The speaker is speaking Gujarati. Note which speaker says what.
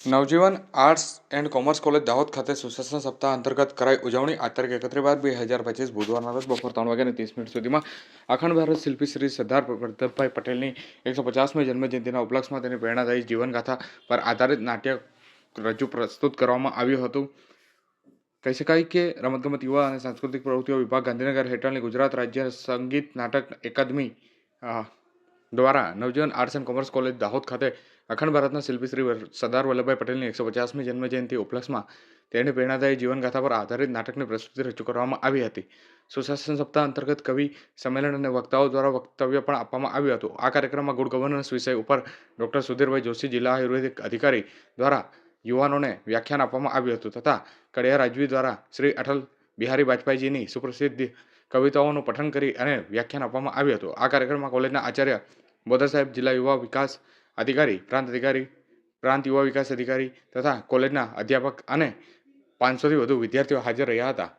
Speaker 1: Navjivan arts and commerce college Dahod ખાતે સુશાસન સપ્તાહ અંતર્ગત કરાઈ ઉજવણી. આ તારીખ એકત્રીસ બાદ બે હજાર પચીસ બુધવારના રોજ બપોર ત્રણ વાગ્યાની ત્રીસ મિનિટ સુધીમાં અખંડ ભારત શિલ્પી શ્રી સરદાર વલ્લભભાઈ પટેલની એકસો પચાસમી જન્મજયંતિના ઉપલક્ષમાં તેની પ્રેરણાદાયી જીવનગાથા પર આધારિત નાટ્ય રજૂ પ્રસ્તુત કરવામાં આવ્યું હતું. કહી શકાય કે રમતગમત યુવા અને સાંસ્કૃતિક પ્રવૃત્તિઓ વિભાગ ગાંધીનગર હેઠળની ગુજરાત રાજ્ય સંગીત નાટક એકાદમી દ્વારા Navjivan arts and commerce college Dahod ખાતે અખંડ ભારતના શિલ્પી શ્રી સરદાર વલ્લભભાઈ પટેલની એકસો પચાસમી જન્મજયંતિ ઉપલક્ષમાં તેની પ્રેરણાદાયી જીવનગાથા પર આધારિત નાટકની પ્રસ્તુતિ રજૂ કરવામાં આવી હતી. સુશાસન સપ્તાહ અંતર્ગત કવિ સંમેલન અને વક્તાઓ દ્વારા વક્તવ્ય પણ આપવામાં આવ્યું હતું. આ કાર્યક્રમમાં ગુડ ગવર્નન્સ વિષય ઉપર ડૉક્ટર સુધીરભાઈ જોશી, જિલ્લા આયુર્વેદિક અધિકારી દ્વારા યુવાનોને વ્યાખ્યાન આપવામાં આવ્યું હતું તથા કડિયા રાજવી દ્વારા શ્રી અટલ બિહારી વાજપેયીજીની સુપ્રસિદ્ધ કવિતાઓનું પઠન કરી અને વ્યાખ્યાન આપવામાં આવ્યું હતું. આ કાર્યક્રમમાં કોલેજના આચાર્ય બોદર સાહેબ, જિલ્લા યુવા વિકાસ અધિકારી, પ્રાંત અધિકારી, પ્રાંત યુવા વિકાસ અધિકારી તથા કોલેજના અધ્યાપક અને પાંચસોથી વધુ વિદ્યાર્થીઓ હાજર રહ્યા હતા.